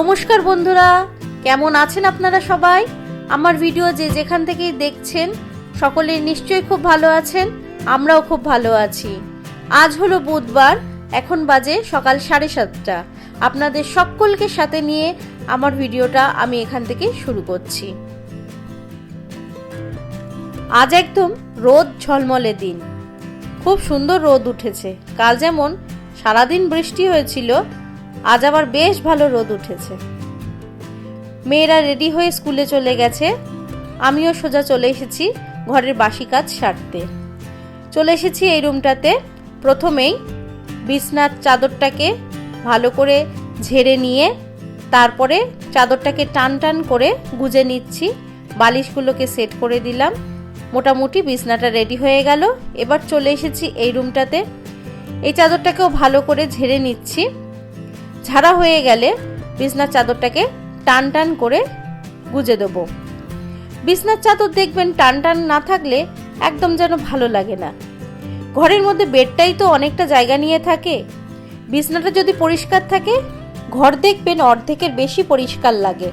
নমস্কার বন্ধুরা, কেমন আছেন আপনারা সবাই? আমার ভিডিও যে যেখান থেকেই দেখছেন, সকলে নিশ্চয়ই খুব ভালো আছেন, আমরাও খুব ভালো আছি। আজ হলো বুধবার, এখন বাজে সকাল সাড়ে সাতটা। আপনাদের সকলকে সাথে নিয়ে আমার ভিডিওটা আমি এখান থেকে শুরু করছি। আজ একদম রোদ ঝলমলে দিন। খুব সুন্দর রোদ উঠেছে। কাল যেমন সারাদিন বৃষ্টি হয়েছিল আজ আবার বেশ ভালো রোদ উঠেছে। মেয়েরা রেডি হয়ে স্কুলে চলে গেছে। আমিও সোজা চলে এসেছি ঘরের বাসি কাজ সারতে। চলে এসেছি এই রুমটাতে। প্রথমেই বিছনার চাদরটাকে ভালো করে ঝেড়ে নিয়ে তারপরে চাদরটাকে টান টান করে গুজে নিচ্ছি। বালিশগুলোকে সেট করে দিলাম। মোটামুটি বিছনাটা রেডি হয়ে গেল। এবার চলে এসেছি এই রুমটাতে। এই চাদরটাকেও ভালো করে ঝেড়ে নিচ্ছি। ঝাড়া হয়ে গেলে বিছনার চাদরটাকে টান টান করে গুজে দেবো। বিছনার চাদর দেখবেন টান টান না থাকলে একদম যেন ভালো লাগে না। ঘরের মধ্যে বেডটাই তো অনেকটা জায়গা নিয়ে থাকে। বিছনাটা যদি পরিষ্কার থাকে, ঘর দেখবেন অর্ধেকের বেশি পরিষ্কার লাগে।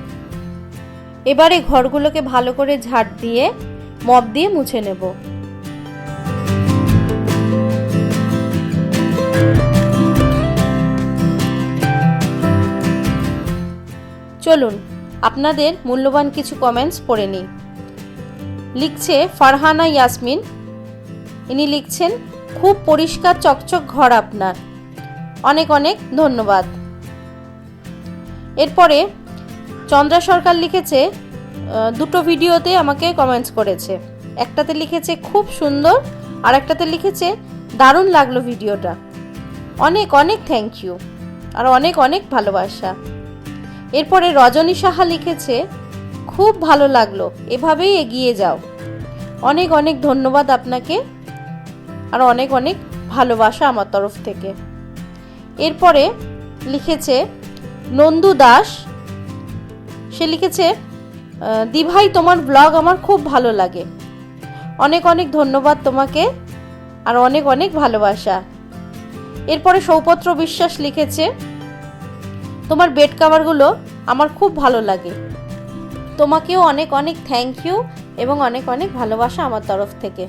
এবারে ঘরগুলোকে ভালো করে ঝাড় দিয়ে, মপ দিয়ে মুছে নেব। চলুন, আপনাদের মূল্যবান কিছু কমেন্টস পড়ে নিই। লিখছে ফারহানা ইয়াসমিন। ইনি লিখছেন, খুব পরিষ্কার চকচক ঘর আপনার। অনেক অনেক ধন্যবাদ। এরপরে চন্দ্রা সরকার লিখেছে দুটো ভিডিওতে আমাকে কমেন্টস করেছে। একটাতে লিখেছে, খুব সুন্দর। আর একটাতে লিখেছে, দারুণ লাগল ভিডিওটা। অনেক অনেক থ্যাংক ইউ আর অনেক অনেক ভালোবাসা। এরপরে রজনী সাহা লিখেছে, খুব ভালো লাগল, এভাবেই এগিয়ে যাও। অনেক অনেক ধন্যবাদ আপনাকে আর অনেক অনেক ভালোবাসা আমার তরফ থেকে। এরপরে লিখেছে, নন্দু দাস, সে লিখেছে দিভাই, তোমার ব্লগ আমার খুব ভালো লাগে। অনেক অনেক ধন্যবাদ তোমাকে আর অনেক অনেক ভালোবাসা। এরপরে সৌপত্র বিশ্বাস লিখেছে তোমার বেড কাভারগুলো আমার খুব ভালো লাগে। তোমাকেও অনেক অনেক থ্যাংক ইউ এবং অনেক অনেক ভালোবাসা আমার তরফ থেকে।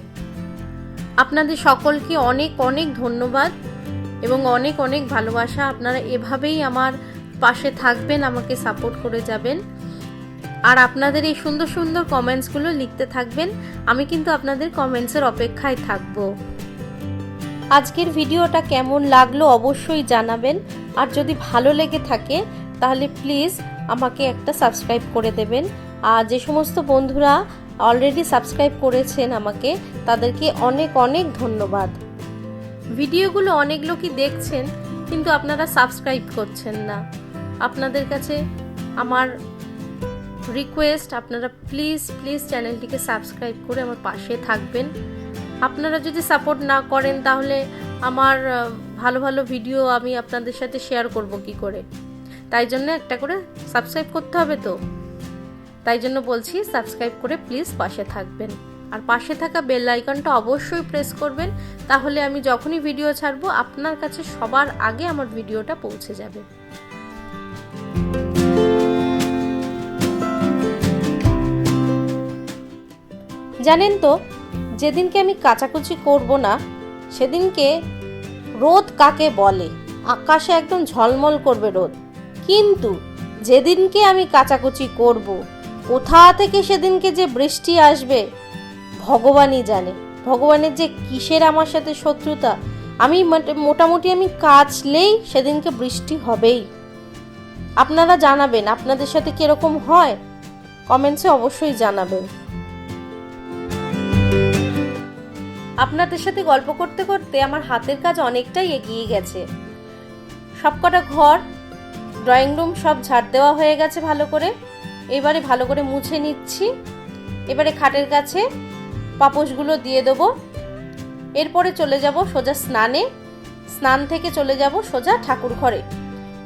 আপনাদের সকলকে অনেক অনেক ধন্যবাদ এবং অনেক অনেক ভালোবাসা। আপনারা এভাবেই আমার পাশে থাকবেন, আমাকে সাপোর্ট করে যাবেন। আর আপনাদের এই সুন্দর সুন্দর কমেন্টসগুলো লিখতে থাকবেন। আমি কিন্তু আপনাদের কমেন্টসের অপেক্ষায় থাকব। আজকের ভিডিওটা কেমন লাগল অবশ্যই জানাবেন। আর যদি ভালো লেগে থাকে, তাহলে প্লিজ আমাকে একটা সাবস্ক্রাইব করে দেবেন। আর যে সমস্ত বন্ধুরা অলরেডি সাবস্ক্রাইব করেছেন আমাকে, তাদেরকে অনেক অনেক ধন্যবাদ। ভিডিওগুলো অনেক লোকই দেখছেন, কিন্তু আপনারা সাবস্ক্রাইব করছেন না। আপনাদের কাছে আমার রিকোয়েস্ট আপনারা প্লিজ প্লিজ চ্যানেলটিকে সাবস্ক্রাইব করে আমার পাশে থাকবেন। আপনারা যদি সাপোর্ট না করেন তাহলে আমার ভালো ভালো ভিডিও আমি আপনাদের সাথে শেয়ার করব কি করে। তাই জন্য একটা করে সাবস্ক্রাইব করতে হবে তো। তাই জন্য বলছি সাবস্ক্রাইব করে প্লিজ পাশে থাকবেন। আর পাশে থাকা বেল আইকনটা অবশ্যই প্রেস করবেন, তাহলে আমি যখনই ভিডিও ছাড়বো আপনার কাছে সবার আগে আমার ভিডিওটা পৌঁছে যাবে। জানেন তো যেদিনকে আমি কাচাকুচি করব না, সেদিনকে রোদ কাকে বলে? আকাশে একদম ঝলমল করবে রোদ। কিন্তু যেদিনকে আমি কাচাকুচি করব, কোথা থেকে সেদিনকে যে বৃষ্টি আসবে, ভগবানই জানে। ভগবানের যে কিসের আমার সাথে শত্রুতা, আমি মোটামুটি আমি কাচলেই সেদিনকে বৃষ্টি হবেই। আপনারা জানাবেন, আপনাদের সাথে কীরকম হয়? কমেন্টসে অবশ্যই জানাবেন। আপনাদের সাথে গল্প করতে করতে আমার হাতের কাজ অনেকটাই এগিয়ে গেছে। সবকটা ঘর, ড্রয়িং রুম সব ঝাড় দেওয়া হয়ে গেছে ভালো করে। এবারে ভালো করে মুছে নিচ্ছি। এবারে খাটের কাছে পাপোশগুলো দিয়ে দেবো। এরপরে চলে যাব সোজা স্নানে। স্নান থেকে চলে যাব সোজা ঠাকুর ঘরে।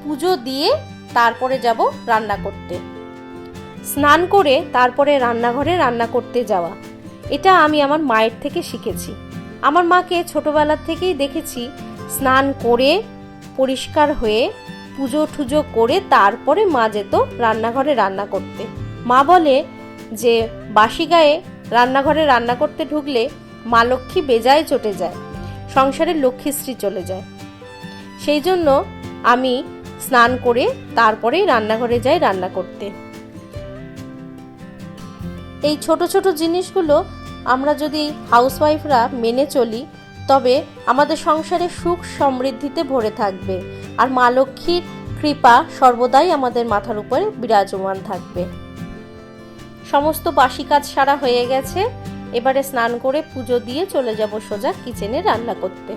পুজো দিয়ে তারপরে যাব রান্না করতে। স্নান করে তারপরে রান্নাঘরে রান্না করতে যাওয়া। এটা আমি আমার মায়ের থেকে শিখেছি। আমার মাকে ছোটবেলার থেকেই দেখেছি স্নান করে, পরিষ্কার হয়ে পুজো টুজো করে তারপরে মা যেত রান্নাঘরে রান্না করতে। মা বলে যে, বাসি গায়ে রান্নাঘরে রান্না করতে ঢুকলে মা লক্ষ্মী বেজায় চটে যায় সংসারের লক্ষ্মীশ্রী চলে যায়। সেই জন্য আমি স্নান করে তারপরেই রান্নাঘরে যাই রান্না করতে। এই ছোট ছোট জিনিসগুলো আমরা যদি হাউসওয়াইফরা মেনে চলি, তবে আমাদের সংসারে সুখ সমৃদ্ধিতে ভরে থাকবে। আর মা লক্ষ্মীর কৃপা সর্বদাই আমাদের মাথার উপরে বিরাজমান থাকবে। সমস্ত বাসি কাজ সারা হয়ে গেছে। এবারে স্নান করে পুজো দিয়ে চলে যাব সোজা কিচেনে রান্না করতে।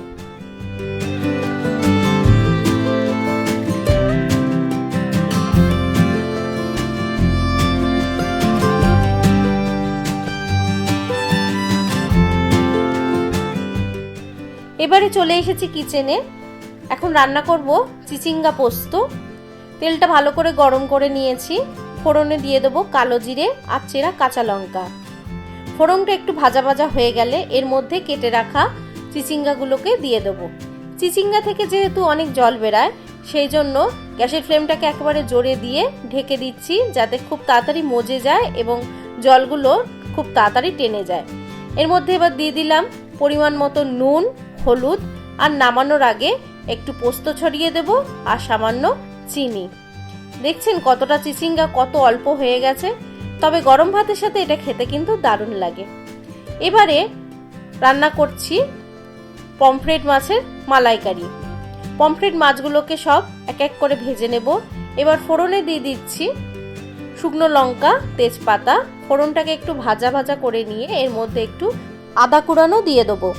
এবারে চলে এসেছি কিচেনে এখন রান্না করব চিচিঙ্গা পোস্ত। তেলটা ভালো করে গরম করে নিয়েছি। ফোড়নে দিয়ে দেবো কালো জিরে আর চেরা কাঁচা লঙ্কা। ফোড়নটা একটু ভাজা ভাজা হয়ে গেলে এর মধ্যে কেটে রাখা চিচিঙ্গাগুলোকে দিয়ে দেবো। চিচিঙ্গা থেকে যেহেতু অনেক জল বেরায়, সেই জন্য গ্যাসের ফ্লেমটাকে একেবারে জোরে দিয়ে ঢেকে দিচ্ছি যাতে খুব তাড়াতাড়ি মজে যায় এবং জলগুলো খুব তাড়াতাড়ি টেনে যায়। এর মধ্যে এবার দিয়ে দিলাম পরিমাণ মতো নুন হলুদ আর নামানোর আগে একটু পোস্ত ছড়িয়ে দেব আর সামান্য চিনি। দেখছেন কতটা চিচিঙ্গা, কত অল্প হয়ে গেছে। তবে গরম ভাতের সাথে এটা খেতে কিন্তু দারুণ লাগে। এবারে রান্না করছি পমফ্রেট মাছের মালাইকারি। পমফ্রেট মাছগুলোকে সব এক এক করে ভেজে নেব। এবার ফোড়নে দিয়ে দিচ্ছি শুকনো লঙ্কা, তেজপাতা। ফোড়নটাকে একটু ভাজা ভাজা করে নিয়ে এর মধ্যে একটু আদা কুড়ানো দিয়ে দেবো।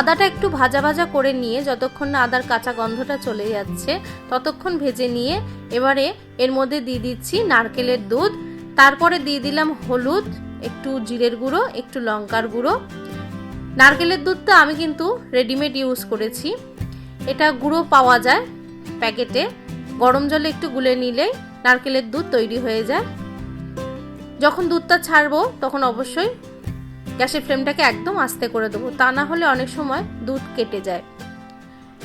আদাটা একটু ভাজা ভাজা করে নিয়ে যতক্ষণ না আদার কাঁচা গন্ধটা চলে যাচ্ছে, ততক্ষণ ভেজে নিয়ে এবারে এর মধ্যে দিয়ে দিচ্ছি নারকেলের দুধ। তারপরে দিয়ে দিলাম হলুদ, একটু জিরের গুঁড়ো, একটু লঙ্কার গুঁড়ো। নারকেলের দুধটা আমি কিন্তু রেডিমেড ইউজ করেছি। এটা গুঁড়ো পাওয়া যায় প্যাকেটে। গরম জলে একটু গুলে নিলেই নারকেলের দুধ তৈরি হয়ে যায়। যখন দুধটা ছাড়বো, তখন অবশ্যই গ্যাসের ফ্লেমটাকে একদম আস্তে করে দেবো, তা না হলে অনেক সময় দুধ কেটে যায়।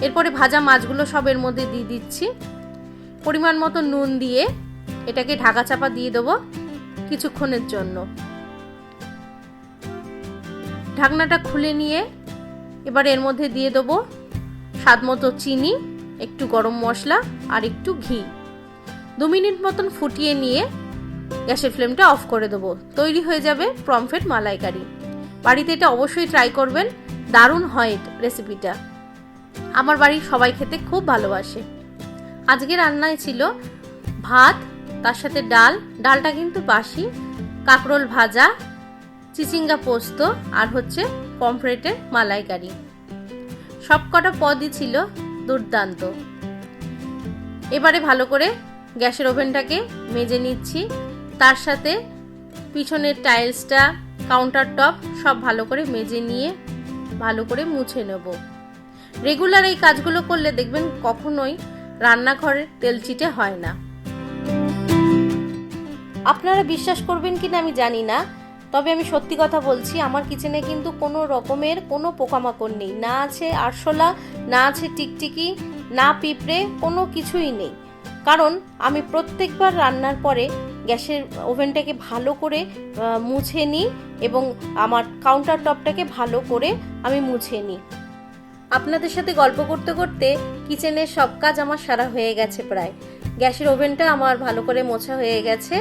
এরপরে ভাজা মাছগুলো সব এর মধ্যে দিয়ে দিচ্ছি। পরিমাণ মতো নুন দিয়ে এটাকে ঢাকা চাপা দিয়ে দেবো কিছুক্ষণের জন্য। ঢাকনাটা খুলে নিয়ে এবার এর মধ্যে দিয়ে দেবো স্বাদ মতো চিনি, একটু গরম মশলা আর একটু ঘি। দু মিনিট মতন ফুটিয়ে নিয়ে গ্যাসের ফ্লেমটা অফ করে দেবো, তৈরি হয়ে যাবে প্রমফেট মালাইকারি। বাড়িতে এটা অবশ্যই ট্রাই করবেন। দারুণ হয় রেসিপিটা আমার বাড়ির সবাই খেতে খুব ভালোবাসে। আজকে রান্নায় ছিল ভাত, তার সাথে ডাল। ডালটা কিন্তু বাসি। কাঁকরোল ভাজা, চিচিঙ্গা পোস্ত আর হচ্ছে পমফ্রেটের মালাইকারি। সব কটা পদই ছিল দুর্দান্ত। এবারে ভালো করে গ্যাসের ওভেনটাকে মেজে নিচ্ছি। তার সাথে পিছনের টাইলসটা কাউন্টার টপ সব ভালো করে মেজে নিয়ে ভালো করে মুছে নেব। রেগুলার এই কাজগুলো করলে দেখবেন কখনোই রান্নাঘরের তেলচিটে হয় না। আপনারা বিশ্বাস করবেন কিনা আমি জানি না, তবে আমি সত্যি কথা বলছি, আমার কিচেনে কিন্তু কোনো রকমের কোনো পোকামাকড় নেই। না আছে আরশোলা, না আছে টিকটিকি, না পিঁপড়ে, কোনো কিছুই নেই। কারণ আমি প্রত্যেকবার রান্নার পরে গ্যাসের ওভেনটাকে ভালো করে মুছে নিই এবং আমার কাউন্টার টপটাকে ভালো করে আমি মুছে নিই। আপনাদের সাথে গল্প করতে করতে কিচেনের সব কাজ আমার সারা হয়ে গেছে প্রায়। গ্যাসের ওভেনটা আমার ভালো করে মোছা হয়ে গেছে।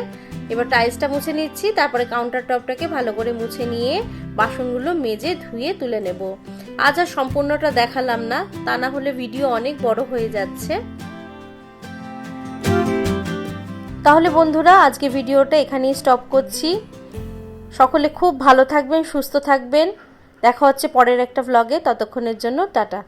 এবার টাইলসটা মুছে নিচ্ছি, তারপরে কাউন্টার টপটাকে ভালো করে মুছে নিয়ে বাসনগুলো মেজে ধুয়ে তুলে নেব। আজ আর সম্পূর্ণটা দেখালাম না, তা না হলে ভিডিও অনেক বড় হয়ে যাচ্ছে। তাহলে বন্ধুরা, আজকে ভিডিওটা এখানেই স্টপ করছি। সকলে খুব ভালো থাকবেন, সুস্থ থাকবেন। দেখা হচ্ছে পরের একটা ভ্লগে ততক্ষণের জন্য টাটা।